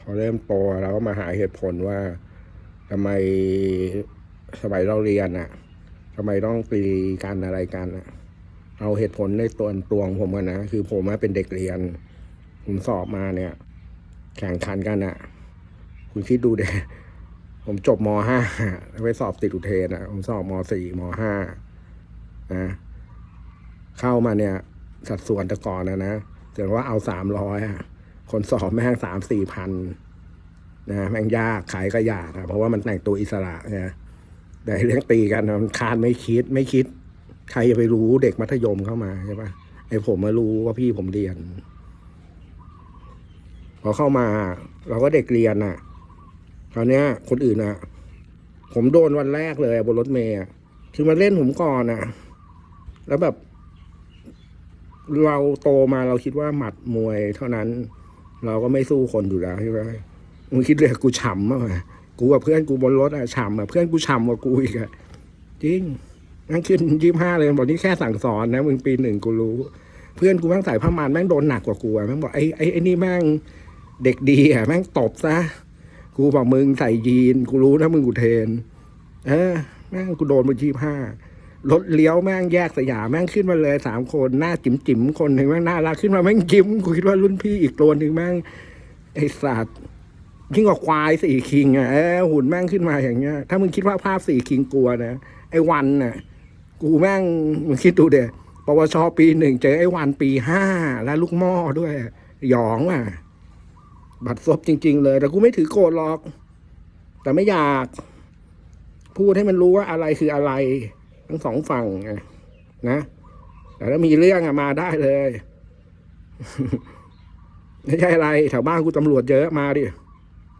พอเริ่มโตเราก็มาหาเหตุผลว่าทำไมสมัยเราเรียนอะทำไมต้องตีกันอะไรกันอะเอาเหตุผลในตัวตัวของผมกันนะ คือผมเป็นเด็กเรียน ผมสอบมาเนี่ย แข่งขันกันอะคุณคิดดูเด็ผมจบมห้าไปสอบติดอุเทนอะผมสอบมสี่มห้านะเข้ามาเนี่ย สัดส่วนแต่ก่อนนะนะถือว่าเอาสามร้อยอะ คนสอบแม่งสามสี่พันนะแม่งยากขายก็ยากอะเพราะว่ามันแต่งตัวอิสระนะแต่เรื่องตีกันมันคานไม่คิดไม่คิด ใครจะไปรู้เด็กมัธยมเข้ามาใช่ปะไอผมมารู้ว่าพี่ผมเรียน พอเข้ามา เราก็เด็กเรียนน่ะคราวเนี้ยคนอื่นน่ะ ผมโดนวันแรกเลยบนรถเมย์คือมาเล่นผมก่อนน่ะ แล้วแบบ เราโตมาเราคิดว่าหมัดมวยเท่านั้น เราก็ไม่สู้คนอยู่แล้วใช่ไหมมึงคิดเลยกูฉ่ำมากกูกับเพื่อนกูบนรถอะฉ่ำอะเพื่อนกูฉ่ำกว่ากูอีกอะจริงนั่งขึ้นยี่ห้าเลยบอกนี่แค่สั่งสอนนะมึงปีหนึ่งกูรู้ เพื่อนกูแม่งใส่ผ้ามันแม่งโดนหนักกว่ากูอะแม่งบอกไอ้ไอ้ไอ้นี่แม่งเด็กดีอะแม่งตบซะกูบอกมึงใส่ยีนกูรู้นะมึงกูเทน เออแม่งกูโดนมายี่ห้า รถเลี้ยวแม่งแยกสยามแม่งขึ้นมาเลยสามคนหน้าจิ๋มจิ๋มๆคนหนึ่งแม่งน่ารักขึ้นมาแม่งยิ้มกูคิดว่ารุ่นพี่อีกตัวหนึ่งแม่งไอสัตว์ยิ่งกว่าควายสี่คิงอะหุ่นแม่งขึ้นมาอย่างเงี้ย ถ้ามึงคิดว่าภาพสี่คิงกลัวนะไอวันน่ะ กูแม่งมึงคิดดูเด็ปวชปีหนึ่งเจอไอวันปีห้าแล้วลูกหม้อด้วยหยองอะ บัตรซบจริง ๆ เลย แต่กูไม่ถือโกรธหรอก แต่ไม่อยาก พูดให้มันรู้ว่าอะไรคืออะไร ทั้งสองฝั่งไงนะแต่ถ้ามีเรื่องอะมาได้เลย ไม่ใช่อะไรแถวบ้านกูตำรวจเยอะมาดิ